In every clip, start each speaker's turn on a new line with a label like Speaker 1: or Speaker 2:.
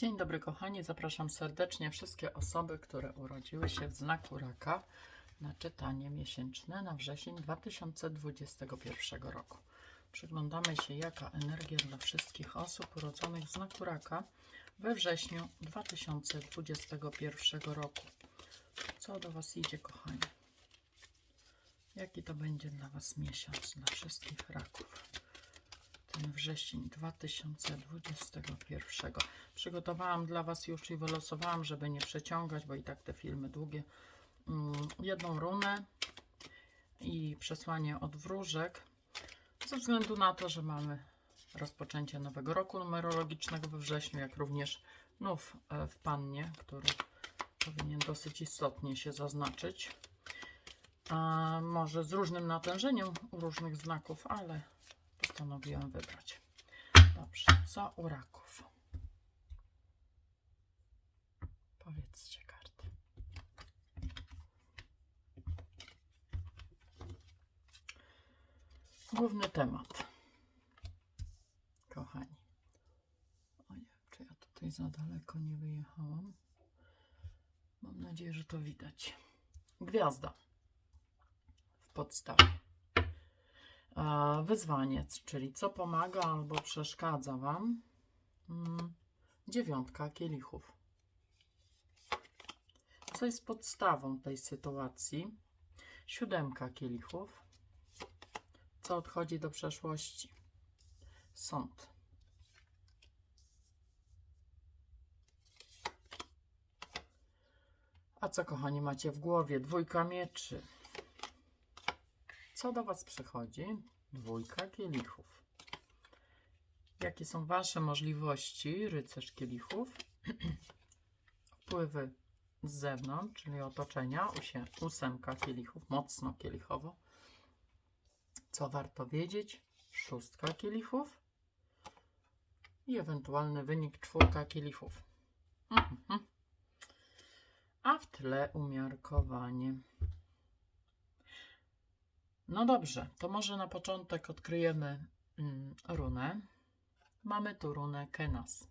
Speaker 1: Dzień dobry kochani, zapraszam serdecznie wszystkie osoby, które urodziły się w znaku raka na czytanie miesięczne na wrzesień 2021 roku. Przyglądamy się jaka energia dla wszystkich osób urodzonych w znaku raka we wrześniu 2021 roku. Co do Was idzie kochani? Jaki to będzie dla Was miesiąc, dla wszystkich raków? Wrzesień 2021. Przygotowałam dla Was już i wylosowałam, żeby nie przeciągać, bo i tak te filmy długie. Mm, Jedną runę i przesłanie od wróżek. Ze względu na to, że mamy rozpoczęcie nowego roku numerologicznego we wrześniu, jak również nów e, w pannie, który powinien dosyć istotnie się zaznaczyć. A może z różnym natężeniem u różnych znaków, ale postanowiłam wybrać. Dobrze, co u raków? Powiedzcie karty. Główny temat. Kochani. Ojej, czy ja tutaj za daleko nie wyjechałam? Mam nadzieję, że to widać. Gwiazda w podstawie. Wyzwaniec, czyli co pomaga albo przeszkadza Wam. Mm, Dziewiątka kielichów. Co jest podstawą tej sytuacji? Siódemka kielichów. Co odchodzi do przeszłości? Sąd. A co, kochani, macie w głowie? Dwójka mieczy. Co do Was przychodzi? Dwójka kielichów. Jakie są Wasze możliwości, rycerz kielichów? Wpływy z zewnątrz, czyli otoczenia, ósemka kielichów, mocno kielichowo. Co warto wiedzieć? Szóstka kielichów i ewentualny wynik czwórka kielichów. Mhm. A w tle umiarkowanie. No dobrze, to może na początek odkryjemy mm, runę. Mamy tu runę Kenas.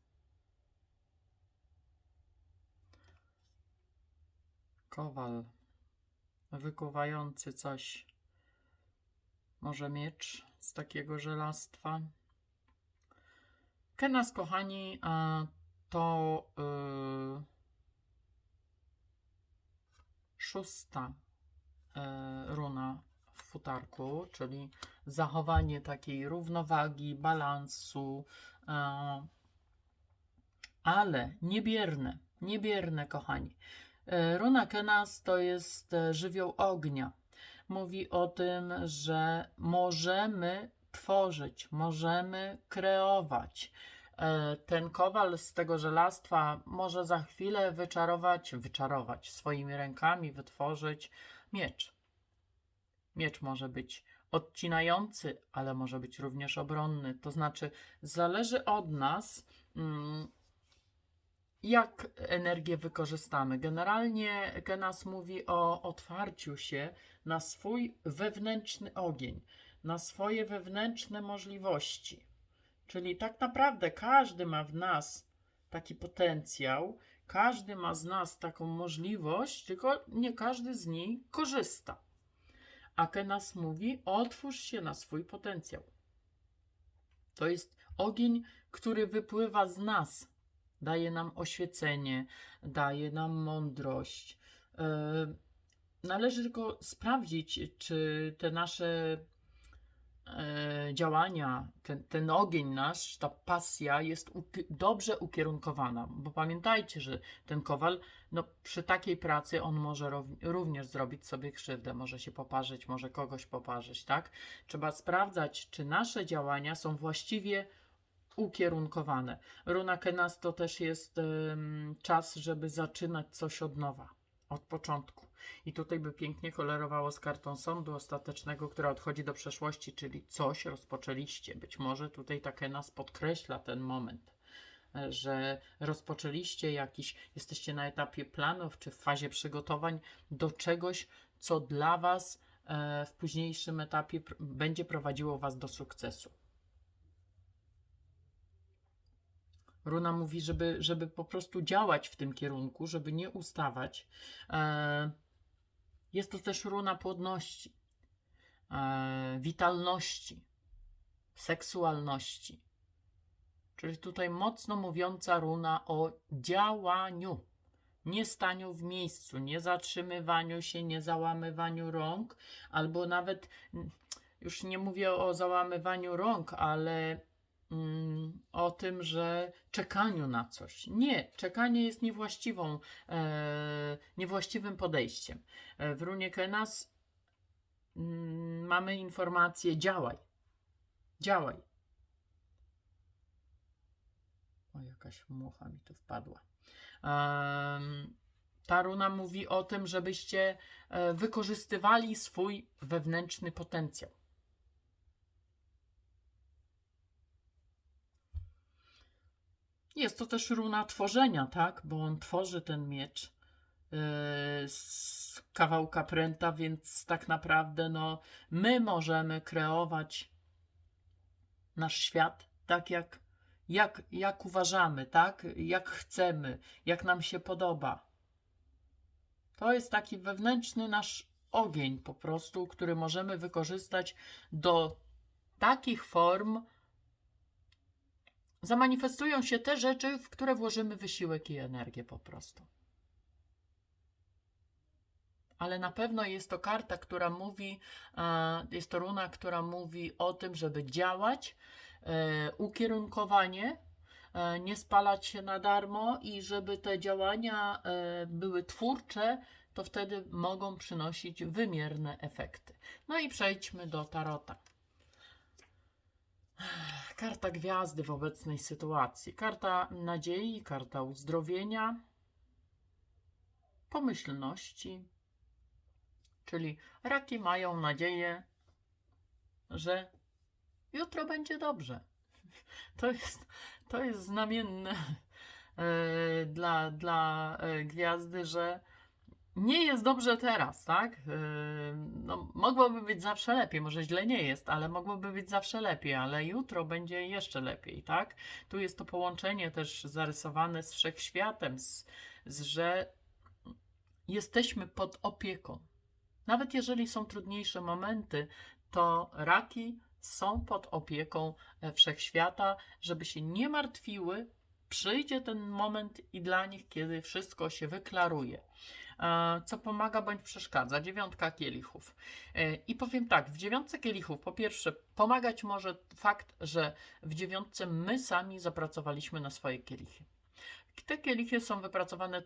Speaker 1: Kowal wykuwający coś, może miecz z takiego żelastwa. Kenas, kochani, to y, szósta y, runa futarku, czyli zachowanie takiej równowagi, balansu, e, ale niebierne, niebierne, kochani. E, Runa Kenas to jest e, żywioł ognia. Mówi o tym, że możemy tworzyć, możemy kreować. Ten kowal z tego żelastwa może za chwilę wyczarować, wyczarować swoimi rękami, wytworzyć miecz. Miecz może być odcinający, ale może być również obronny. To znaczy, zależy od nas, mm, jak energię wykorzystamy. Generalnie Kenas mówi o otwarciu się na swój wewnętrzny ogień, na swoje wewnętrzne możliwości. Czyli tak naprawdę każdy ma w nas taki potencjał, każdy ma z nas taką możliwość, tylko nie każdy z niej korzysta. A Kenas mówi: otwórz się na swój potencjał. To jest ogień, który wypływa z nas. Daje nam oświecenie, daje nam mądrość. Yy, Należy tylko sprawdzić, czy te nasze e, działania, ten, ten ogień nasz, ta pasja jest uki- dobrze ukierunkowana. Bo pamiętajcie, że ten kowal, no, przy takiej pracy on może również zrobić sobie krzywdę, może się poparzyć, może kogoś poparzyć, tak? Trzeba sprawdzać, czy nasze działania są właściwie ukierunkowane. Runa Kenas to też jest czas, żeby zaczynać coś od nowa, od początku. I tutaj by pięknie kolorowało z kartą sądu ostatecznego, która odchodzi do przeszłości, czyli coś rozpoczęliście. Być może tutaj ta Kenas podkreśla ten moment, e, że rozpoczęliście jakiś, jesteście na etapie planów czy w fazie przygotowań do czegoś, co dla Was e, w późniejszym etapie będzie prowadziło Was do sukcesu. Runa mówi, żeby, żeby po prostu działać w tym kierunku, żeby nie ustawać. E, Jest to też runa płodności, e, witalności, seksualności. Czyli tutaj mocno mówiąca runa o działaniu, nie staniu w miejscu, nie zatrzymywaniu się, nie załamywaniu rąk, albo nawet już nie mówię o załamywaniu rąk, ale o tym, że czekaniu na coś. Nie, czekanie jest niewłaściwą, e, niewłaściwym podejściem. E, w runie Kenas mm, mamy informację działaj. Działaj. O, jakaś mucha mi tu wpadła. Em, ta runa mówi o tym, żebyście e, wykorzystywali swój wewnętrzny potencjał. Jest to też runa tworzenia, tak? Bo on tworzy ten miecz yy, z kawałka pręta, więc tak naprawdę no, my możemy kreować nasz świat tak, jak, jak, jak uważamy, tak? Jak chcemy, jak nam się podoba. To jest taki wewnętrzny nasz ogień po prostu, który możemy wykorzystać do takich form, zamanifestują się te rzeczy, w które włożymy wysiłek i energię po prostu. Ale na pewno jest to karta, która mówi, jest to runa, która mówi o tym, żeby działać, e, ukierunkowanie, e, nie spalać się na darmo i żeby te działania e, były twórcze, to wtedy mogą przynosić wymierne efekty. No i przejdźmy do tarota. Karta gwiazdy w obecnej sytuacji. Karta nadziei, karta uzdrowienia, pomyślności. Czyli raki mają nadzieję, że jutro będzie dobrze. To jest, to jest znamienne e, dla, dla e, gwiazdy, że nie jest dobrze teraz, tak? Yy, No, mogłoby być zawsze lepiej, może źle nie jest, ale mogłoby być zawsze lepiej, ale jutro będzie jeszcze lepiej, tak? Tu jest to połączenie też zarysowane z wszechświatem, z, z że jesteśmy pod opieką. Nawet jeżeli są trudniejsze momenty, to raki są pod opieką e, wszechświata, żeby się nie martwiły. Przyjdzie ten moment i dla nich, kiedy wszystko się wyklaruje co pomaga bądź przeszkadza. Dziewiątka kielichów. E, I powiem tak, w dziewiątce kielichów, po pierwsze, pomagać może fakt, że w dziewiątce my sami zapracowaliśmy na swoje kielichy. Te kielichy są wypracowane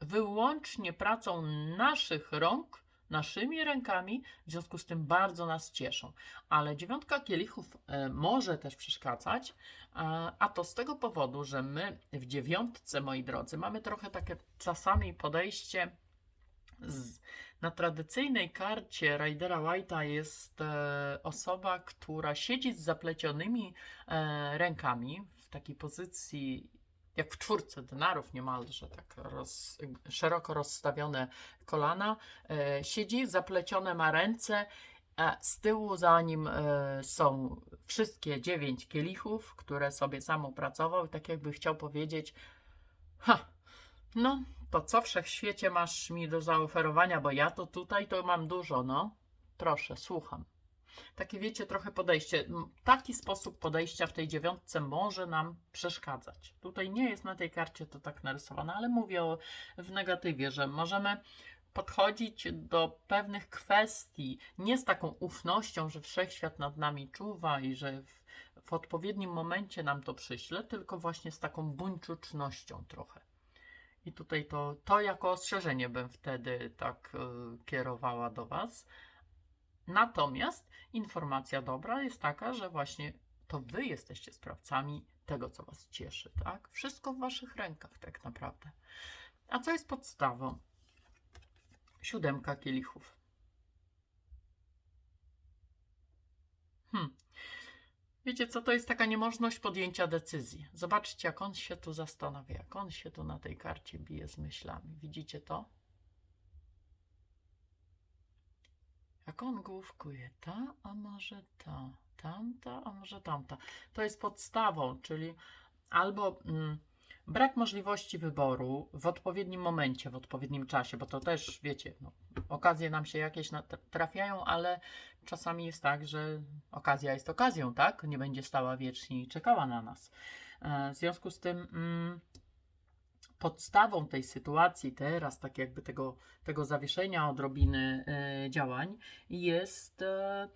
Speaker 1: wyłącznie pracą naszych rąk, naszymi rękami, w związku z tym bardzo nas cieszą. Ale dziewiątka kielichów e, może też przeszkadzać, a, a to z tego powodu, że my w dziewiątce, moi drodzy, mamy trochę takie czasami podejście. Z, na tradycyjnej karcie Ridera White'a jest e, osoba, która siedzi z zaplecionymi e, rękami w takiej pozycji jak w czwórce denarów niemalże, tak roz, szeroko rozstawione kolana. E, siedzi, zaplecione ma ręce, a z tyłu za nim e, są wszystkie dziewięć kielichów, które sobie sam opracował i tak jakby chciał powiedzieć ha, no to co wszechświecie masz mi do zaoferowania, bo ja to tutaj to mam dużo, no. Proszę, słucham. Takie wiecie, trochę podejście. Taki sposób podejścia w tej dziewiątce może nam przeszkadzać. Tutaj nie jest na tej karcie to tak narysowane, ale mówię o, w negatywie, że możemy podchodzić do pewnych kwestii nie z taką ufnością, że wszechświat nad nami czuwa i że w, w odpowiednim momencie nam to przyśle, tylko właśnie z taką buńczucznością trochę. I tutaj to, to jako ostrzeżenie bym wtedy tak y, kierowała do Was. Natomiast informacja dobra jest taka, że właśnie to wy jesteście sprawcami tego, co was cieszy, tak? Wszystko w waszych rękach, tak naprawdę. A co jest podstawą? Siódemka kielichów. Hmm. Wiecie co, to jest taka niemożność podjęcia decyzji. Zobaczcie, jak on się tu zastanawia, jak on się tu na tej karcie bije z myślami. Widzicie to? Jak on główkuje, ta, a może ta, tamta, a może tamta. To jest podstawą, czyli albo mm, brak możliwości wyboru w odpowiednim momencie, w odpowiednim czasie, bo to też, wiecie, no, okazje nam się jakieś trafiają, ale czasami jest tak, że okazja jest okazją, tak? Nie będzie stała wiecznie i czekała na nas. E, W związku z tym mm, podstawą tej sytuacji teraz, tak jakby tego, tego zawieszenia odrobiny e, działań, jest e,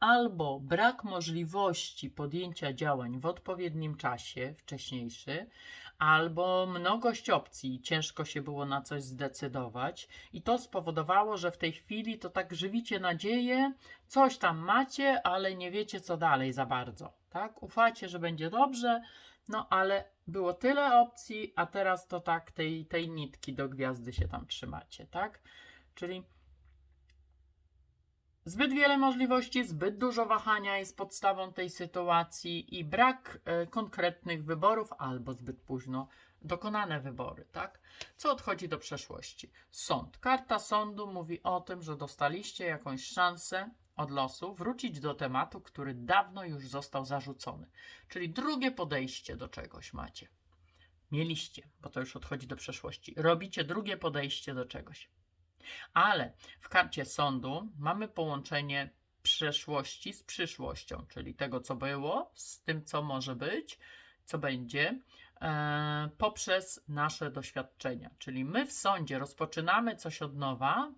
Speaker 1: albo brak możliwości podjęcia działań w odpowiednim czasie, wcześniejszy, albo mnogość opcji, ciężko się było na coś zdecydować, i to spowodowało, że w tej chwili to tak żywicie nadzieję, coś tam macie, ale nie wiecie co dalej za bardzo. Tak? Ufacie, że będzie dobrze, no ale było tyle opcji, a teraz to tak tej, tej nitki do gwiazdy się tam trzymacie, tak? Czyli zbyt wiele możliwości, zbyt dużo wahania jest podstawą tej sytuacji i brak e, konkretnych wyborów albo zbyt późno dokonane wybory, tak? Co odchodzi do przeszłości? Sąd. Karta sądu mówi o tym, że dostaliście jakąś szansę od losu wrócić do tematu, który dawno już został zarzucony. Czyli drugie podejście do czegoś macie. Mieliście, bo to już odchodzi do przeszłości. Robicie drugie podejście do czegoś. Ale w karcie sądu mamy połączenie przeszłości z przyszłością, czyli tego, co było, z tym, co może być, co będzie, e, poprzez nasze doświadczenia. Czyli my w sądzie rozpoczynamy coś od nowa.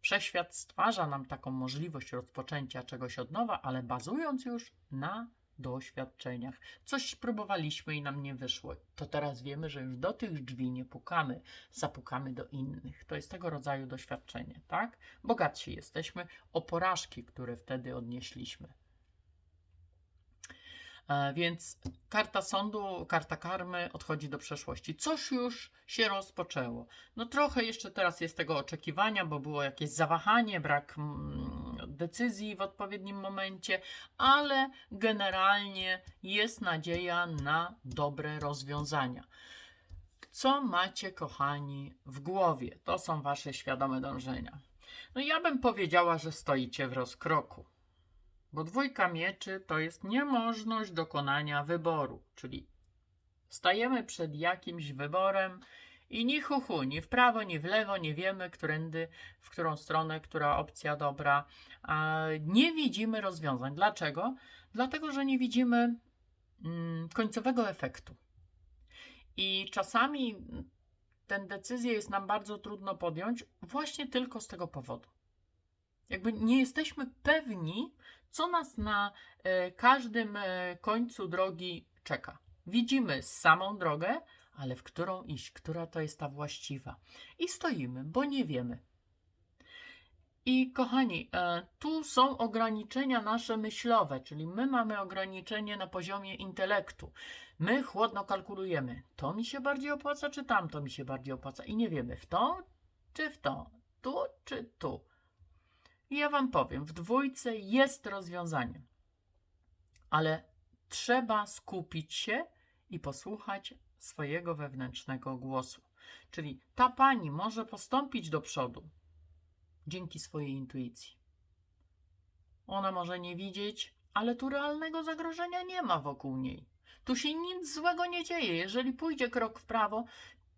Speaker 1: Wszechświat stwarza nam taką możliwość rozpoczęcia czegoś od nowa, ale bazując już na doświadczeniach. Coś próbowaliśmy i nam nie wyszło. To teraz wiemy, że już do tych drzwi nie pukamy, zapukamy do innych. To jest tego rodzaju doświadczenie, tak? Bogatsi jesteśmy o porażki, które wtedy odnieśliśmy. E, Więc karta sądu, karta karmy odchodzi do przeszłości. Coś już się rozpoczęło. No trochę jeszcze teraz jest tego oczekiwania, bo było jakieś zawahanie, brak mm, decyzji w odpowiednim momencie, ale generalnie jest nadzieja na dobre rozwiązania. Co macie, kochani, w głowie? To są wasze świadome dążenia. No ja bym powiedziała, że stoicie w rozkroku. Bo dwójka mieczy to jest niemożność dokonania wyboru, czyli stajemy przed jakimś wyborem i ni hu, hu ni w prawo, ni w lewo, nie wiemy, którędy, w którą stronę, która opcja dobra. Nie widzimy rozwiązań. Dlaczego? Dlatego, że nie widzimy mm, końcowego efektu. I czasami tę decyzję jest nam bardzo trudno podjąć właśnie tylko z tego powodu. Jakby nie jesteśmy pewni, co nas na e, każdym e, końcu drogi czeka. Widzimy samą drogę, ale w którą iść, która to jest ta właściwa. I stoimy, bo nie wiemy. I kochani, e, tu są ograniczenia nasze myślowe, czyli my mamy ograniczenie na poziomie intelektu. My chłodno kalkulujemy, to mi się bardziej opłaca, czy tamto mi się bardziej opłaca, i nie wiemy w to, czy w to, tu, czy tu. I ja Wam powiem, w dwójce jest rozwiązanie, ale trzeba skupić się i posłuchać swojego wewnętrznego głosu. Czyli ta pani może postąpić do przodu dzięki swojej intuicji. Ona może nie widzieć, ale tu realnego zagrożenia nie ma wokół niej. Tu się nic złego nie dzieje. Jeżeli pójdzie krok w prawo,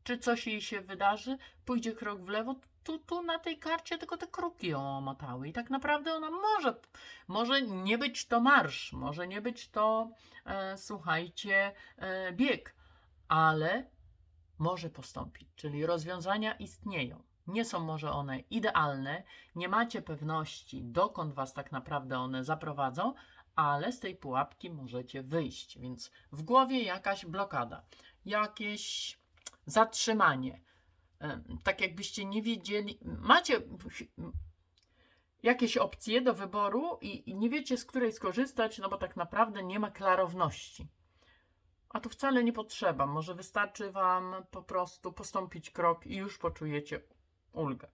Speaker 1: czy coś jej się wydarzy, pójdzie krok w lewo, tu, tu na tej karcie tylko te kruki ją omotały. I tak naprawdę ona może, może nie być to marsz, może nie być to, e, słuchajcie, e, bieg, ale może postąpić. Czyli rozwiązania istnieją. Nie są może one idealne, nie macie pewności, dokąd was tak naprawdę one zaprowadzą, ale z tej pułapki możecie wyjść. Więc w głowie jakaś blokada, jakieś zatrzymanie. Tak jakbyście nie wiedzieli, macie jakieś opcje do wyboru i, i nie wiecie, z której skorzystać, no bo tak naprawdę nie ma klarowności. A tu wcale nie potrzeba. Może wystarczy Wam po prostu postąpić krok i już poczujecie ulgę.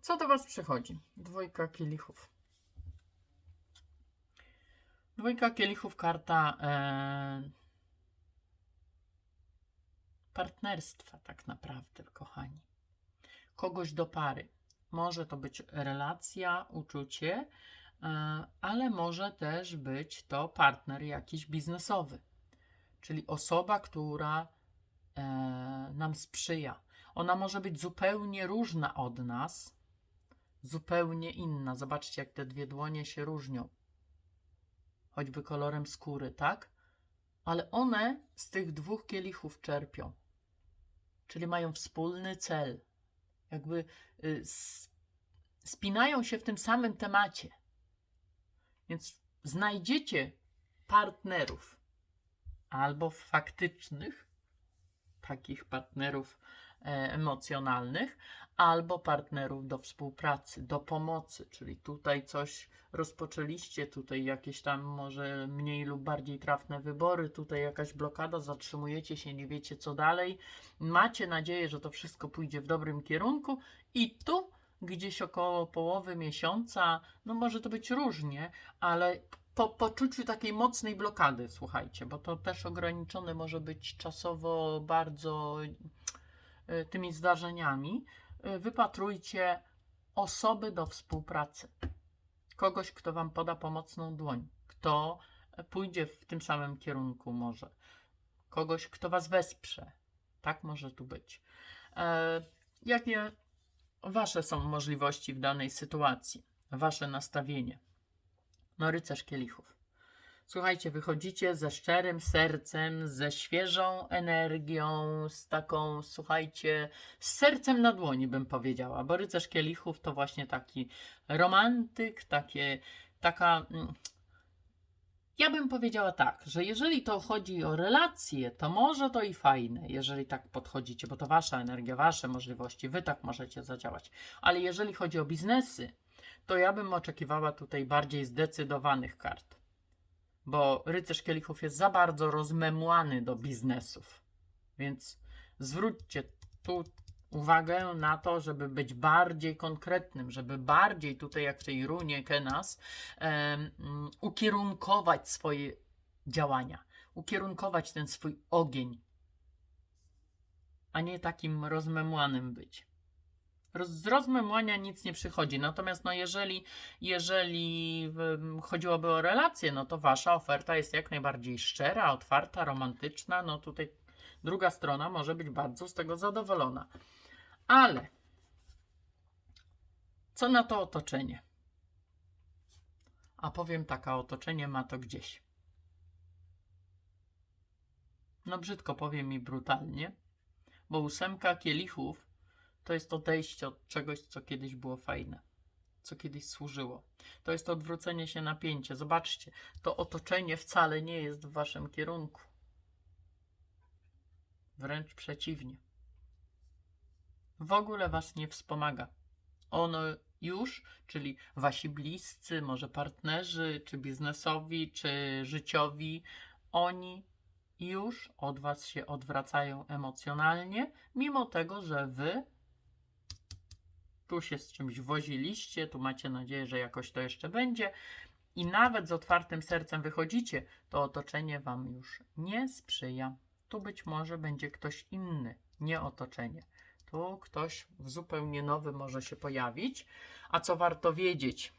Speaker 1: Co do Was przychodzi? Dwójka kielichów. Dwójka kielichów, karta e, partnerstwa, tak naprawdę, kochani. Kogoś do pary. Może to być relacja, uczucie, e, ale może też być to partner jakiś biznesowy. czyli osoba, która e, nam sprzyja. Ona może być zupełnie różna od nas, zupełnie inna. Zobaczcie, jak te dwie dłonie się różnią. Choćby kolorem skóry, tak? Ale one z tych dwóch kielichów czerpią. Czyli mają wspólny cel. Jakby y, spinają się w tym samym temacie. Więc znajdziecie partnerów albo faktycznych, takich partnerów e, emocjonalnych, albo partnerów do współpracy, do pomocy, czyli tutaj coś rozpoczęliście, tutaj jakieś tam może mniej lub bardziej trafne wybory, tutaj jakaś blokada, zatrzymujecie się, nie wiecie co dalej, macie nadzieję, że to wszystko pójdzie w dobrym kierunku i tu gdzieś około połowy miesiąca, no może to być różnie, ale po poczuciu takiej mocnej blokady, słuchajcie, bo to też ograniczone może być czasowo bardzo y, tymi zdarzeniami, wypatrujcie osoby do współpracy. Kogoś, kto Wam poda pomocną dłoń, kto pójdzie w tym samym kierunku może. Kogoś, kto Was wesprze. Tak może tu być. E, jakie Wasze są możliwości w danej sytuacji? Wasze nastawienie? No, rycerz kielichów. Słuchajcie, wychodzicie ze szczerym sercem, ze świeżą energią, z taką, słuchajcie, z sercem na dłoni bym powiedziała, bo rycerz kielichów to właśnie taki romantyk, takie, taka. mm, Ja bym powiedziała tak, że jeżeli to chodzi o relacje, to może to i fajne, jeżeli tak podchodzicie, bo to wasza energia, wasze możliwości, wy tak możecie zadziałać. Ale jeżeli chodzi o biznesy, to ja bym oczekiwała tutaj bardziej zdecydowanych kart. Bo rycerz kielichów jest za bardzo rozmemłany do biznesów. Więc zwróćcie tu uwagę na to, żeby być bardziej konkretnym, żeby bardziej tutaj, jak w tej runie Kenas, mm, ukierunkować swoje działania, ukierunkować ten swój ogień, a nie takim rozmemłanym być. Z rozmemłania nic nie przychodzi. Natomiast no jeżeli, jeżeli chodziłoby o relacje, no to wasza oferta jest jak najbardziej szczera, otwarta, romantyczna. No tutaj druga strona może być bardzo z tego zadowolona. Ale co na to otoczenie? A powiem tak, otoczenie ma to gdzieś. No brzydko powiem i brutalnie, bo ósemka kielichów to jest odejście od czegoś, co kiedyś było fajne, co kiedyś służyło. To jest odwrócenie się napięcia. Zobaczcie, to otoczenie wcale nie jest w waszym kierunku. Wręcz przeciwnie. W ogóle was nie wspomaga. Ono już, czyli wasi bliscy, może partnerzy, czy biznesowi, czy życiowi, oni już od was się odwracają emocjonalnie, mimo tego, że wy tu się z czymś woziliście, tu macie nadzieję, że jakoś to jeszcze będzie i nawet z otwartym sercem wychodzicie, to otoczenie wam już nie sprzyja. Tu być może będzie ktoś inny, nie otoczenie. Tu ktoś zupełnie nowy może się pojawić. A co warto wiedzieć?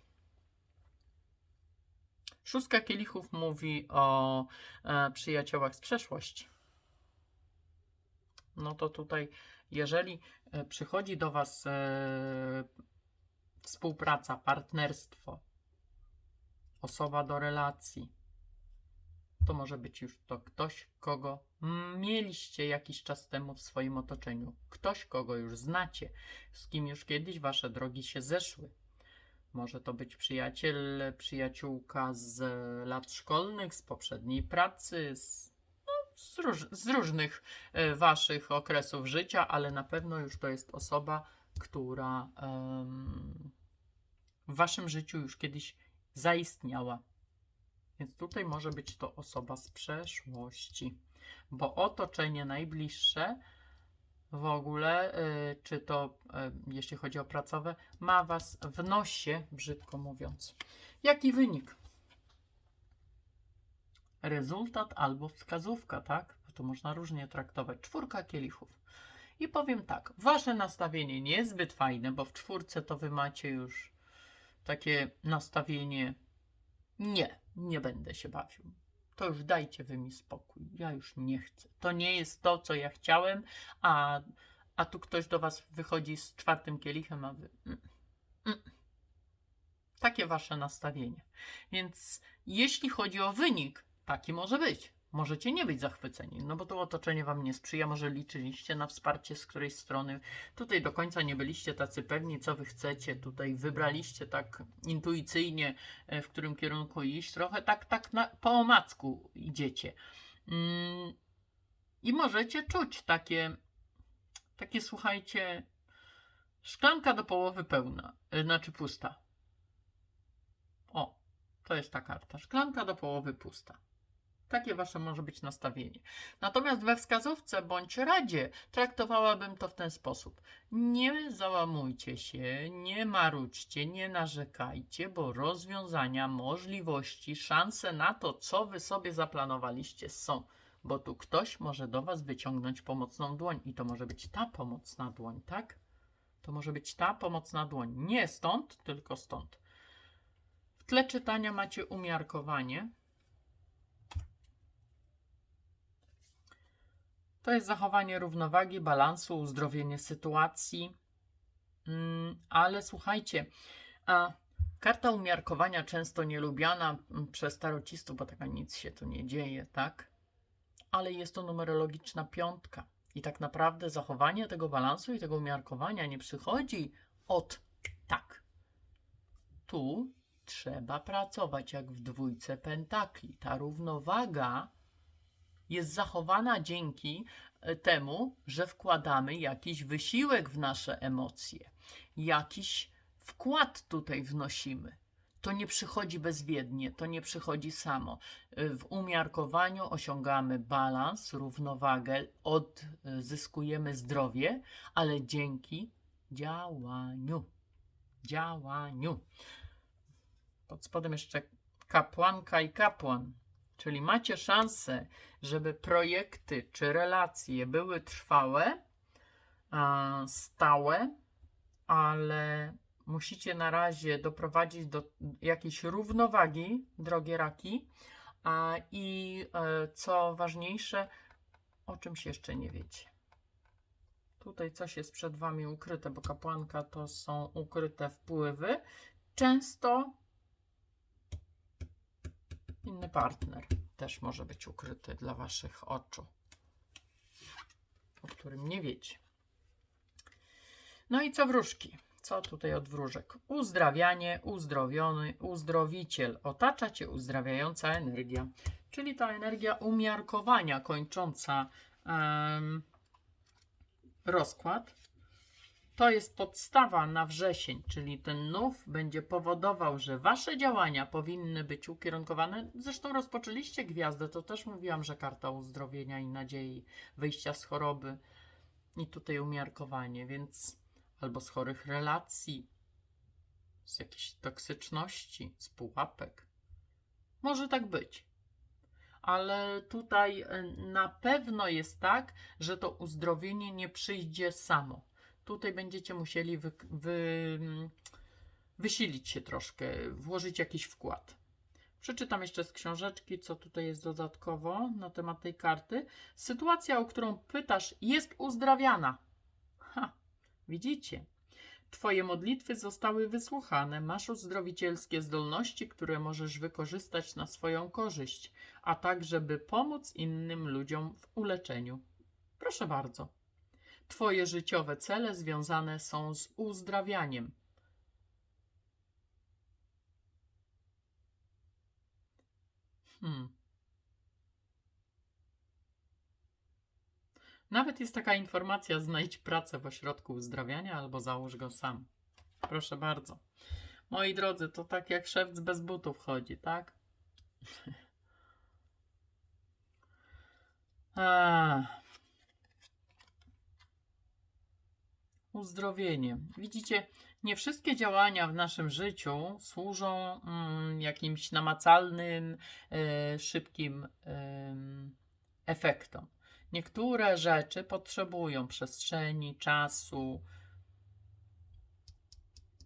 Speaker 1: Szóstka kielichów mówi o e, przyjaciołach z przeszłości. No to tutaj, jeżeli e, przychodzi do Was e, współpraca, partnerstwo, osoba do relacji, to może być już to ktoś, kogo mieliście jakiś czas temu w swoim otoczeniu. Ktoś, kogo już znacie, z kim już kiedyś wasze drogi się zeszły. Może to być przyjaciel, przyjaciółka z lat szkolnych, z poprzedniej pracy, z, z, róż, z różnych e, waszych okresów życia, ale na pewno już to jest osoba, która em, w waszym życiu już kiedyś zaistniała. Więc tutaj może być to osoba z przeszłości, bo otoczenie najbliższe w ogóle, y, czy to y, jeśli chodzi o pracowe, ma Was w nosie, brzydko mówiąc. Jaki wynik? Rezultat albo wskazówka, tak? Bo to można różnie traktować. Czwórka kielichów. I powiem tak, Wasze nastawienie niezbyt fajne, bo w czwórce to Wy macie już takie nastawienie nie, nie będę się bawił. To już dajcie wy mi spokój. Ja już nie chcę. To nie jest to, co ja chciałem, a, a tu ktoś do was wychodzi z czwartym kielichem, a wy. Mm, mm. Takie wasze nastawienie. Więc jeśli chodzi o wynik, taki może być. Możecie nie być zachwyceni, no bo to otoczenie wam nie sprzyja. Może liczyliście na wsparcie z którejś strony. Tutaj do końca nie byliście tacy pewni, co wy chcecie. Tutaj wybraliście tak intuicyjnie, e, w którym kierunku iść. Trochę tak, tak na, po omacku idziecie. Mm, I możecie czuć takie, takie słuchajcie, szklanka do połowy pełna, e, znaczy pusta. O, to jest ta karta. Szklanka do połowy pusta. Takie wasze może być nastawienie. Natomiast we wskazówce bądź radzie traktowałabym to w ten sposób. Nie załamujcie się, nie marudźcie, nie narzekajcie, bo rozwiązania, możliwości, szanse na to, co wy sobie zaplanowaliście są. Bo tu ktoś może do was wyciągnąć pomocną dłoń i to może być ta pomocna dłoń, tak? To może być ta pomocna dłoń. Nie stąd, tylko stąd. W tle czytania macie umiarkowanie. To jest zachowanie równowagi, balansu, uzdrowienie sytuacji. Mm, ale słuchajcie, a karta umiarkowania często nielubiana mm, przez tarocistów, bo taka nic się tu nie dzieje, tak? Ale jest to numerologiczna piątka. I tak naprawdę zachowanie tego balansu i tego umiarkowania nie przychodzi od tak. Tu trzeba pracować jak w dwójce pentakli. Ta równowaga jest zachowana dzięki e, temu, że wkładamy jakiś wysiłek w nasze emocje, jakiś wkład tutaj wnosimy. To nie przychodzi bezwiednie, to nie przychodzi samo. E, W umiarkowaniu osiągamy balans, równowagę, odzyskujemy zdrowie, ale dzięki działaniu. Działaniu. Pod spodem jeszcze kapłanka i kapłan. Czyli macie szansę, żeby projekty czy relacje były trwałe, a, stałe, ale musicie na razie doprowadzić do jakiejś równowagi, drogie raki. I e, co ważniejsze, o czymś jeszcze nie wiecie. Tutaj coś jest przed Wami ukryte, bo kapłanka to są ukryte wpływy. Często inny partner też może być ukryty dla Waszych oczu, o którym nie wiecie. No i co wróżki? Co tutaj od wróżek? Uzdrawianie, uzdrowiony, uzdrowiciel. Otacza Cię uzdrawiająca energia, czyli ta energia umiarkowania kończąca em, rozkład. To jest podstawa na wrzesień, czyli ten nów będzie powodował, że wasze działania powinny być ukierunkowane. Zresztą rozpoczęliście gwiazdę, to też mówiłam, że karta uzdrowienia i nadziei, wyjścia z choroby i tutaj umiarkowanie, więc albo z chorych relacji, z jakiejś toksyczności, z pułapek. Może tak być. Ale tutaj e, na pewno jest tak, że to uzdrowienie nie przyjdzie samo tutaj będziecie musieli wy, wy, mm, wysilić się troszkę, włożyć jakiś wkład. Przeczytam jeszcze z książeczki, co tutaj jest dodatkowo na temat tej karty. Sytuacja, o którą pytasz, jest uzdrawiana. Ha, widzicie? Twoje modlitwy zostały wysłuchane, masz uzdrowicielskie zdolności, które możesz wykorzystać na swoją korzyść, a tak, żeby pomóc innym ludziom w uleczeniu. Proszę bardzo. Twoje życiowe cele związane są z uzdrawianiem. Hmm. Nawet jest taka informacja: znajdź pracę w ośrodku uzdrawiania albo załóż go sam. Proszę bardzo. Moi drodzy, to tak jak szewc bez butów chodzi, tak? A. Uzdrowienie. Widzicie, nie wszystkie działania w naszym życiu służą mm, jakimś namacalnym, e, szybkim efektom. Niektóre rzeczy potrzebują przestrzeni, czasu.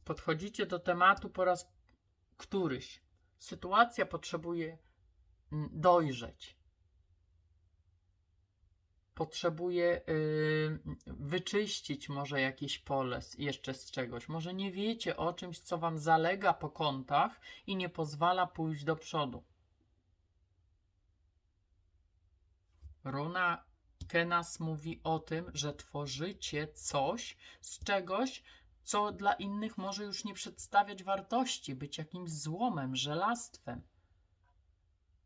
Speaker 1: Podchodzicie do tematu po raz któryś. Sytuacja potrzebuje mm, dojrzeć. Potrzebuje y, wyczyścić może jakieś pole z- jeszcze z czegoś. Może nie wiecie o czymś, co wam zalega po kątach i nie pozwala pójść do przodu. Runa Kenas mówi o tym, że tworzycie coś z czegoś, co dla innych może już nie przedstawiać wartości, być jakimś złomem, żelastwem.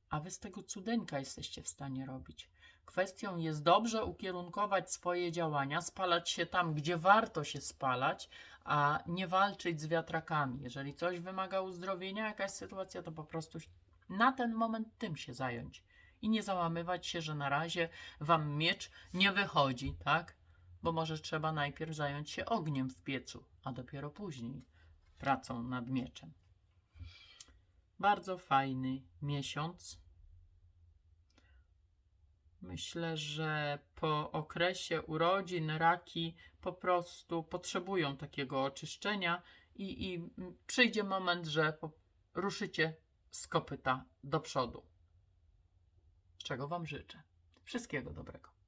Speaker 1: A wy z tego cudeńka jesteście w stanie robić. Kwestią jest dobrze ukierunkować swoje działania, spalać się tam, gdzie warto się spalać, a nie walczyć z wiatrakami. Jeżeli coś wymaga uzdrowienia, jakaś sytuacja, to po prostu na ten moment tym się zająć. I nie załamywać się, że na razie wam miecz nie wychodzi, tak? Bo może trzeba najpierw zająć się ogniem w piecu, a dopiero później pracą nad mieczem. Bardzo fajny miesiąc. Myślę, że po okresie urodzin raki po prostu potrzebują takiego oczyszczenia i, i przyjdzie moment, że ruszycie z kopyta do przodu. Czego Wam życzę. Wszystkiego dobrego.